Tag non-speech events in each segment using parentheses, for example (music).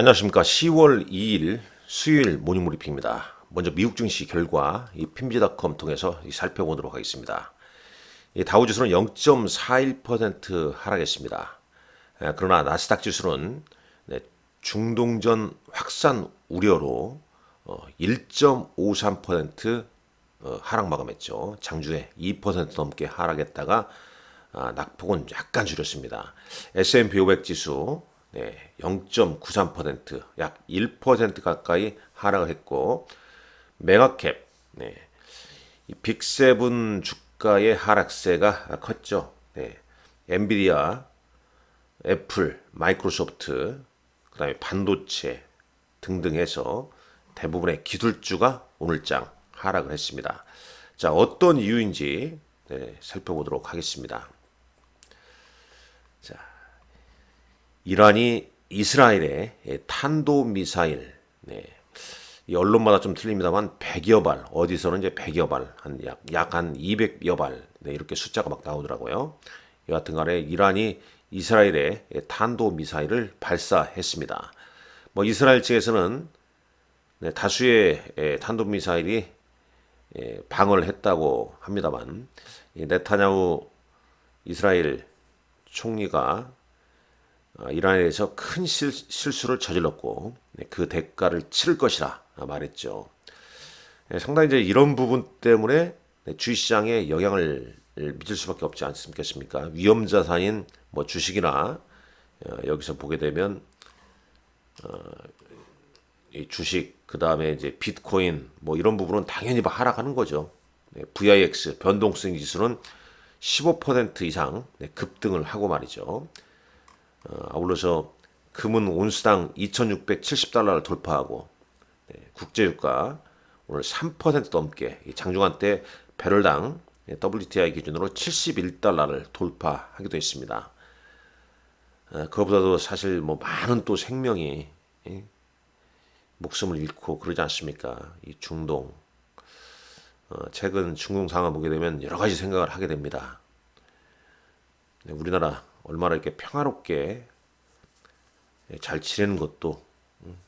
안녕하십니까. 10월 2일 수요일 모닝브리핑입니다. 먼저 미국 증시 결과 이 핀지닷컴 통해서 이 살펴보도록 하겠습니다. 이 다우지수는 0.41% 하락했습니다. 에, 그러나 나스닥 지수는 네, 중동전 확산 우려로 어, 1.53% 어, 하락 마감했죠. 장중에 2% 넘게 하락했다가 아, 낙폭은 약간 줄였습니다. S&P 500 지수 네, 0.93%, 약 1% 가까이 하락을 했고 메가캡 네, 이 빅세븐 주가의 하락세가 컸죠. 네, 엔비디아, 애플, 마이크로소프트, 그다음에 반도체 등등 해서 대부분의 기술주가 오늘장 하락을 했습니다. 자, 어떤 이유인지 네, 살펴보도록 하겠습니다. 자, 이란이 이스라엘에 탄도 미사일, 네, 이 언론마다 좀 틀립니다만 100여 발, 어디서는 이제 100여 발, 한 약 약 한 200여 발, 네, 이렇게 숫자가 막 나오더라고요. 여하튼간에 이란이 이스라엘에 탄도 미사일을 발사했습니다. 뭐 이스라엘 측에서는 네, 다수의 에, 탄도 미사일이 예, 방어를 했다고 합니다만 이 네타냐후 이스라엘 총리가 어, 이란에 대해서 큰 실, 실수를 저질렀고 네, 그 대가를 치를 것이라 말했죠. 예, 상당히 이제 이런 부분 때문에 네, 주식 시장에 영향을 미칠 수밖에 없지 않습니까? 위험 자산인 뭐 주식이나 어, 여기서 보게 되면 어, 이 주식 그 다음에 이제 비트코인 뭐 이런 부분은 당연히 막 하락하는 거죠. 네, VIX 변동성 지수는 15% 이상 네, 급등을 하고 말이죠. 어, 아울러서 금은 온수당 2,670달러를 돌파하고 네, 국제유가 오늘 3% 넘게 장중한 때 배럴당 네, WTI 기준으로 71달러를 돌파하기도 했습니다. 어, 그것보다도 사실 뭐 많은 또 생명이 예, 목숨을 잃고 그러지 않습니까? 이 중동 어, 최근 중동 상황 보게 되면 여러 가지 생각을 하게 됩니다. 네, 우리나라 얼마나 이렇게 평화롭게 예, 잘 지내는 것도 음,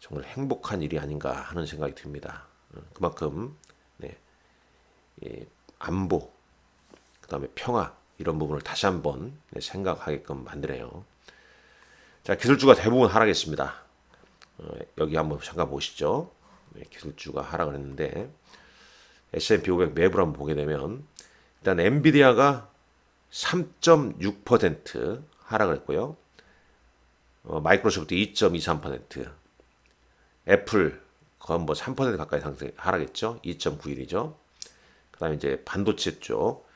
정말 행복한 일이 아닌가 하는 생각이 듭니다. 어, 그만큼 네, 안보, 그 다음에 평화 이런 부분을 다시 한번 네, 생각하게끔 만드네요. 자 기술주가 대부분 하락했습니다. 어, 여기 한번 잠깐 보시죠. 네, 기술주가 하락을 했는데 S&P 500 매부를 한번 보게 되면 일단 엔비디아가 3.6% 하락을 했고요. 어, 마이크로소프트 2.23%, 애플 거의 뭐3% 가까이 상승 하락했죠. 2.91이죠. 그다음에 이제 반도체 쪽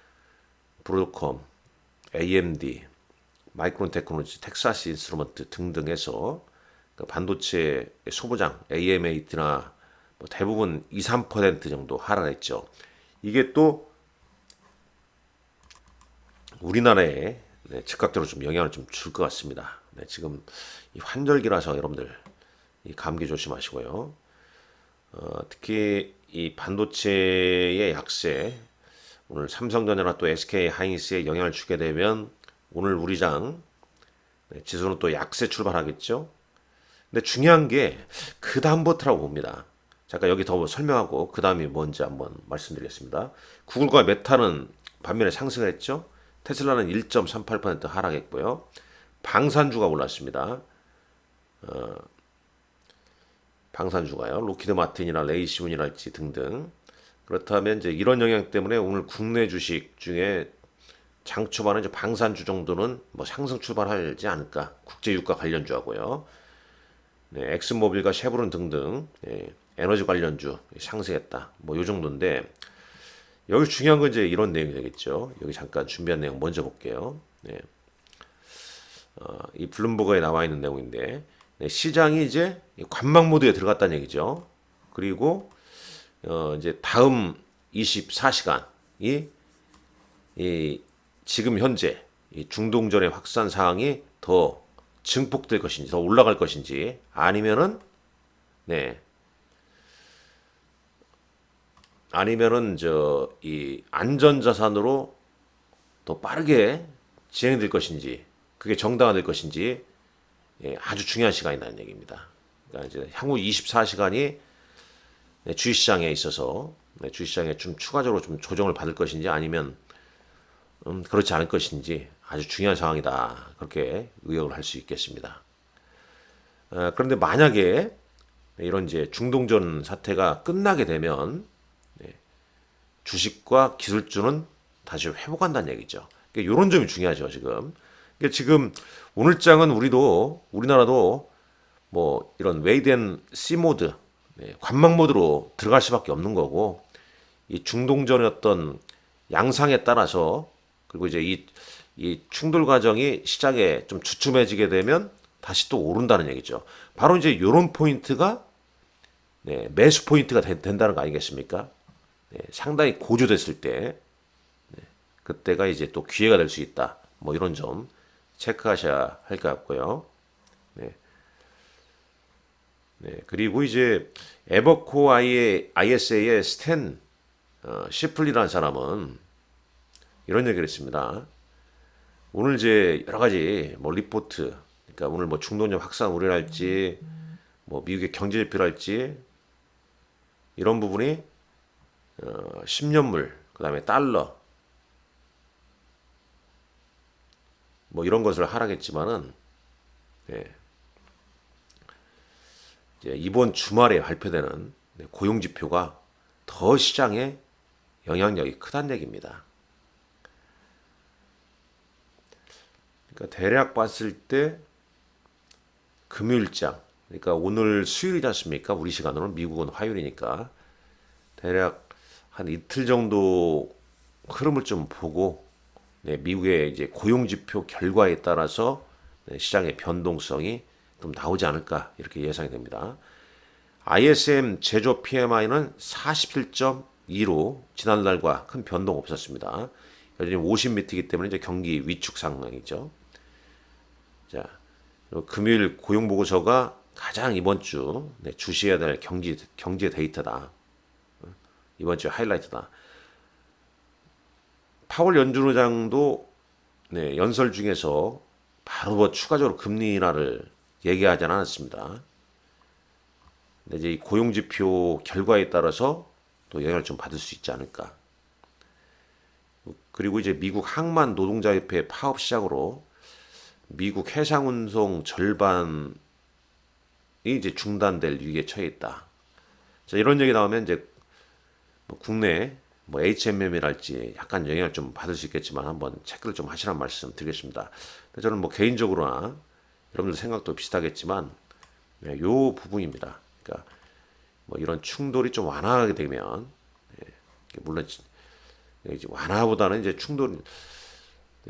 브로드컴, AMD, 마이크론 테크놀로지, 텍사스 인스트루먼트 등등 해서 그 반도체 소부장 AMAT나 뭐 대부분 2, 3% 정도 하락했죠. 이게 또 우리나라에 네, 즉각적으로 좀 영향을 좀 줄 것 같습니다. 네, 지금 이 환절기라서 여러분들 이 감기 조심하시고요. 어, 특히 이 반도체의 약세 오늘 삼성전자나 또 SK 하이닉스에 영향을 주게 되면 오늘 우리 장 네, 지수는 또 약세 출발하겠죠. 근데 중요한 게 그 다음부터라고 봅니다. 잠깐 여기 더 설명하고 그 다음이 뭔지 한번 말씀드리겠습니다. 구글과 메타는 반면에 상승을 했죠. 테슬라는 1.38% 하락했고요. 방산주가 올랐습니다. 어, 방산주가요. 로키드 마틴이나 레이시온이랄지 등등. 그렇다면 이제 이런 영향 때문에 오늘 국내 주식 중에 장 초반에 이제 방산주 정도는 뭐 상승 출발하지 않을까. 국제유가 관련주하고요. 네, 엑스모빌과 쉐브론 등등 예, 에너지 관련주 상승했다. 뭐 요 정도인데 여기 중요한 건 이제 이런 내용이 되겠죠. 여기 잠깐 준비한 내용 먼저 볼게요. 네. 어, 이 블룸버그에 나와 있는 내용인데 네, 시장이 이제 관망 모드에 들어갔다는 얘기죠. 그리고 어, 이제 다음 24시간이 이 지금 현재 이 중동전의 확산 사항이 더 증폭될 것인지 더 올라갈 것인지 아니면은 네 아니면은 저 이 안전 자산으로 더 빠르게 진행될 것인지 그게 정당화될 것인지 예, 아주 중요한 시간이라는 얘기입니다. 그러니까 이제 향후 24시간이 네, 주식시장에 있어서 네, 주식시장에 좀 추가적으로 좀 조정을 받을 것인지 아니면 음, 그렇지 않을 것인지 아주 중요한 상황이다. 그렇게 의역을 할 수 있겠습니다. 어, 그런데 만약에 이런 이제 중동전 사태가 끝나게 되면 네, 주식과 기술주는 다시 회복한다는 얘기죠. 그러니까 이런 점이 중요하죠 지금. 그러니까 지금 오늘 장은 우리도 우리나라도 뭐 이런 웨이덴 C 모드 네, 관망 모드로 들어갈 수밖에 없는 거고 이 중동전의 어떤 양상에 따라서 그리고 이제 이, 이 충돌 과정이 시장에 좀 주춤해지게 되면 다시 또 오른다는 얘기죠. 바로 이제 이런 포인트가 네, 매수 포인트가 된, 다는 거 아니겠습니까? 네, 상당히 고조됐을 때 네, 그때가 이제 또 기회가 될 수 있다. 뭐 이런 점 체크하셔야 할 것 같고요. 네. 네, 그리고 이제 에버코 아이의 ISA의 스탠 어, 시플리라는 사람은 이런 얘기를 했습니다. 오늘 이제 여러 가지 뭐 리포트, 그러니까 오늘 뭐 중동적 확산 우려랄지, 뭐 미국의 경제 지표랄지 이런 부분이 어, 10년물, 그 다음에 달러 뭐 이런 것을 하라겠지만은 예. 이제 이번 주말에 발표되는 네, 고용 지표가 더 시장에 영향력이 크다는 얘기입니다. 그러니까 대략 봤을 때 금요일장, 그러니까 오늘 수요일이지 않습니까? 우리 시간으로는 미국은 화요일이니까 대략 한 이틀 정도 흐름을 좀 보고 네, 미국의 이제 고용 지표 결과에 따라서 네, 시장의 변동성이 좀 나오지 않을까 이렇게 예상이 됩니다. ISM 제조 PMI는 47.2로 지난달과 큰 변동 없었습니다. 여전히 50 미터이기 때문에 이제 경기 위축 상황이죠. 자, 금요일 고용 보고서가 가장 이번 주 네, 주시해야 될 경기 경제 데이터다. 이번 주 하이라이트다. 파월 연준 의장도 네, 연설 중에서 바로 뭐 추가적으로 금리 인하를 얘기하지 않았습니다. 근데 이 고용 지표 결과에 따라서 또 영향을 좀 받을 수 있지 않을까. 그리고 이제 미국 항만 노동자협회 파업 시작으로 미국 해상 운송 절반이 이제 중단될 위기에 처해 있다. 자, 이런 얘기 나오면 이제 뭐 국내 뭐 HMM이랄지 약간 영향을 좀 받을 수 있겠지만 한번 체크를 좀 하시란 말씀 드리겠습니다. 저는 뭐 개인적으로나 여러분들 생각도 비슷하겠지만 네, 요 부분입니다. 그러니까 뭐 이런 충돌이 좀 완화하게 되면 예, 물론 이제 완화보다는 이제 충돌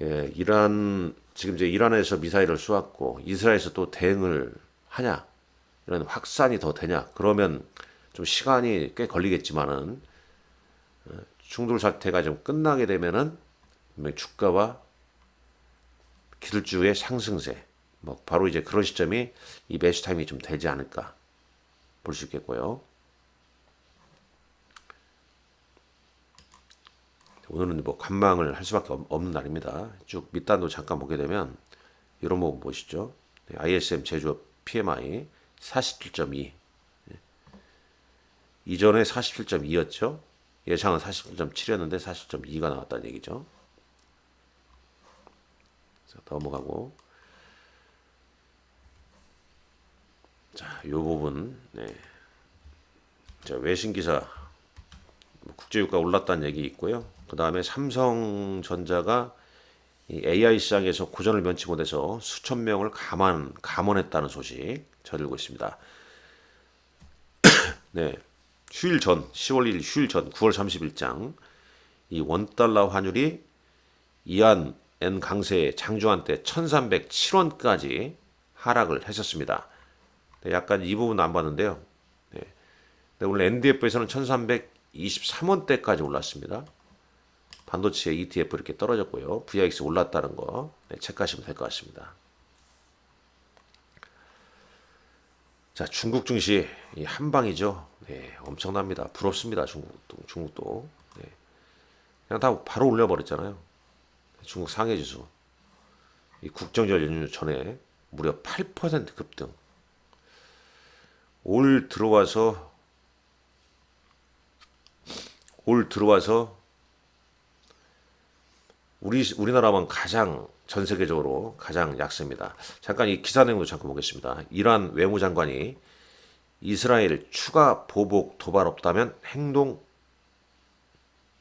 예, 이란 지금 이제 이란에서 미사일을 쏘았고 이스라엘에서 또 대응을 하냐 이런 확산이 더 되냐 그러면 좀 시간이 꽤 걸리겠지만은 어, 충돌 사태가 좀 끝나게 되면은 주가와 기술주의 상승세 뭐 바로 이제 그런 시점이 이 매수 타임이 좀 되지 않을까 볼 수 있겠고요. 오늘은 뭐 관망을 할 수밖에 없는 날입니다. 쭉 밑단도 잠깐 보게 되면 이런 부분 보시죠. ISM 제조업 PMI 47.2 이전에 47.2였죠. 예상은 47.7였는데 47.2가 나왔다는 얘기죠. 넘어가고 자, 요 부분 네. 자, 외신 기사 국제 유가 올랐다는 얘기 있고요. 그 다음에 삼성전자가 이 AI 시장에서 고전을 면치 못해서 수천 명을 감안 감원했다는 소식 전해들고 있습니다. (coughs) 네, 휴일 전 10월 1일 휴일 전 9월 30일장 이 원달러 환율이 이안 엔 강세 장중한 때 1307원까지 하락을 했었습니다. 네, 약간 이 부분 안 봤는데요. 네. 네, 오늘 NDF에서는 1323원대까지 올랐습니다. 반도체 ETF 이렇게 떨어졌고요. VIX 올랐다는 거 네, 체크하시면 될 것 같습니다. 자, 중국 증시 이 한방이죠. 네, 엄청납니다. 부럽습니다. 중국도 중국도. 네. 그냥 다 바로 올려버렸잖아요. 중국 상해 지수 이 국정절 연휴 전에 무려 8% 급등. 올 들어와서 올 들어와서 우리 우리나라만 가장 전 세계적으로 가장 약세입니다. 잠깐 이 기사 내용도 잠깐 보겠습니다. 이란 외무장관이 이스라엘 추가 보복 도발 없다면 행동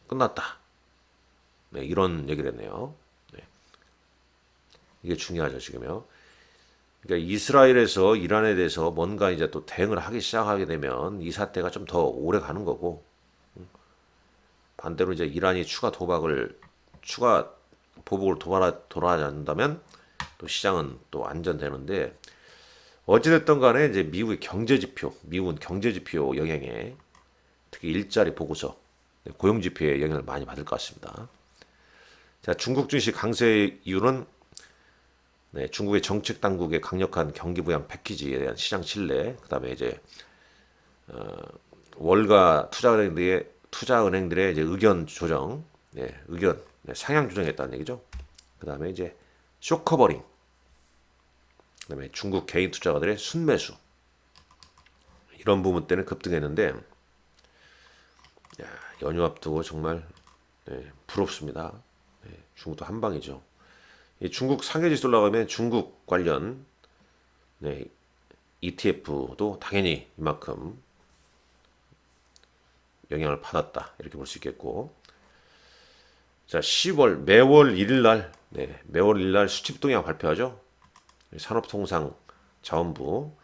끝났다. 네, 이런 얘기를 했네요. 네. 이게 중요하죠, 지금요. 그러니까 이스라엘에서 이란에 대해서 뭔가 이제 또 대응을 하기 시작하게 되면 이 사태가 좀 더 오래 가는 거고 반대로 이제 이란이 추가 도박을 추가 보복을 도발하, 도발하지 않는다면 또 시장은 또 안전되는데 어찌됐든 간에 이제 미국의 경제 지표, 미국은 경제 지표 영향에 특히 일자리 보고서, 네, 고용 지표에 영향을 많이 받을 것 같습니다. 자, 중국 증시 강세 이유는 네, 중국의 정책 당국의 강력한 경기 부양 패키지에 대한 시장 신뢰, 그다음에 이제 어, 월가 투자은행들의 투자은행들의 이제 의견 조정, 네, 의견 네, 상향 조정했다는 얘기죠. 그 다음에 이제 쇼커버링, 그 다음에 중국 개인 투자가들의 순매수 이런 부분 때는 급등했는데 야, 연휴 앞두고 정말 네, 부럽습니다. 네, 중국도 한 방이죠. 이 중국 상해지수 올라가면 중국 관련 네, ETF도 당연히 이만큼 영향을 받았다 이렇게 볼 수 있겠고 자 10월 매월 1일 날 네, 매월 1일 날 수집 동향 발표하죠. 산업통상 자원부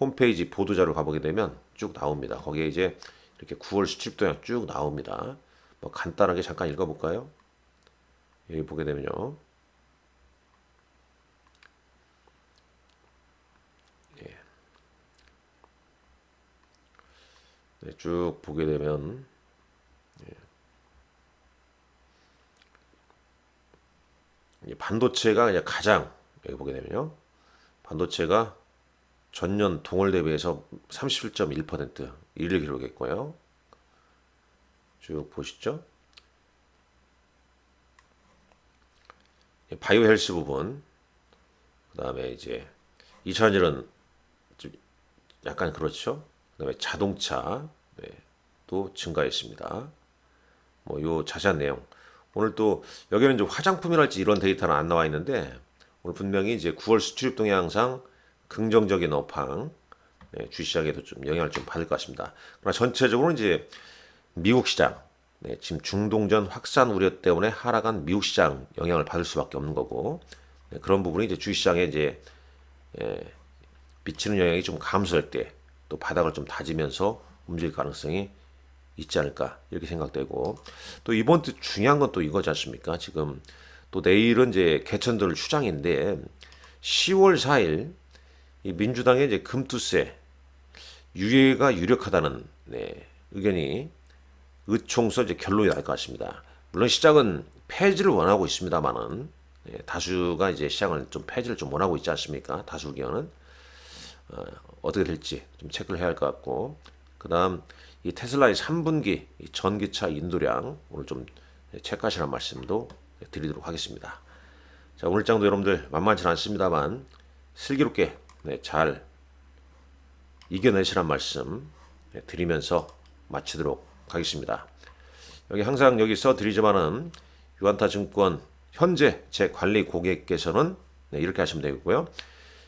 홈페이지 보도자료 가보게 되면 쭉 나옵니다. 거기에 이제 이렇게 9월 수집 동향 쭉 나옵니다. 뭐 간단하게 잠깐 읽어볼까요? 여기 보게 되면요. 네, 쭉 보게 되면 반도체가 이제 가장 여기 보게 되면요. 반도체가 전년 동월 대비해서 37.1% 1을 기록했고요. 쭉 보시죠. 예, 바이오 헬스 부분 그 다음에 이제 2차전지는 좀 약간 그렇죠. 그 다음에 자동차 네, 또 증가했습니다. 뭐 요 자세한 내용 오늘 또 여기는 이제 화장품이랄지 이런 데이터는 안 나와 있는데 오늘 분명히 이제 9월 수출입 동향상 긍정적인 업황 네, 주시장에도 좀 영향을 좀 받을 것 같습니다. 그러나 전체적으로 이제 미국 시장 네, 지금 중동전 확산 우려 때문에 하락한 미국 시장 영향을 받을 수밖에 없는 거고 네, 그런 부분이 이제 주시장에 이제 예, 미치는 영향이 좀 감소할 때 또 바닥을 좀 다지면서 움직일 가능성이 있지 않을까 이렇게 생각되고 또 이번 주 중요한 건 또 이거지 않습니까? 지금 또 내일은 이제 개천들 휴장인데 10월 4일 이 민주당의 이제 금투세 유예가 유력하다는 네, 의견이 의총서 이제 결론이 날 것 같습니다. 물론 시장은 폐지를 원하고 있습니다만은 네, 다수가 이제 시장을 좀 폐지를 좀 원하고 있지 않습니까? 다수 의견은 어, 어떻게 될지 좀 체크를 해야 할 것 같고 그 다음 이 테슬라의 3분기 전기차 인도량 오늘 좀 체크하시라는 말씀도 드리도록 하겠습니다. 자 오늘 장도 여러분들 만만치 않습니다만 슬기롭게 네, 잘 이겨내시란 말씀 네, 드리면서 마치도록 하겠습니다. 여기 항상 여기 써드리지만은 유한타 증권 현재 제 관리 고객께서는 네, 이렇게 하시면 되고요.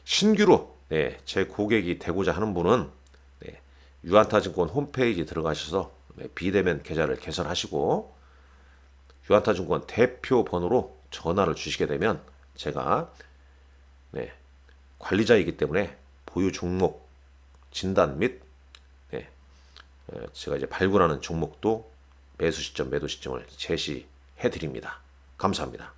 신규로 네, 제 고객이 되고자 하는 분은 네, 유한타증권 홈페이지 들어가셔서 네, 비대면 계좌를 개설하시고 유한타증권 대표 번호로 전화를 주시게 되면 제가 네, 관리자이기 때문에 보유 종목 진단 및 네, 어, 제가 이제 발굴하는 종목도 매수 시점, 매도 시점을 제시해 드립니다. 감사합니다.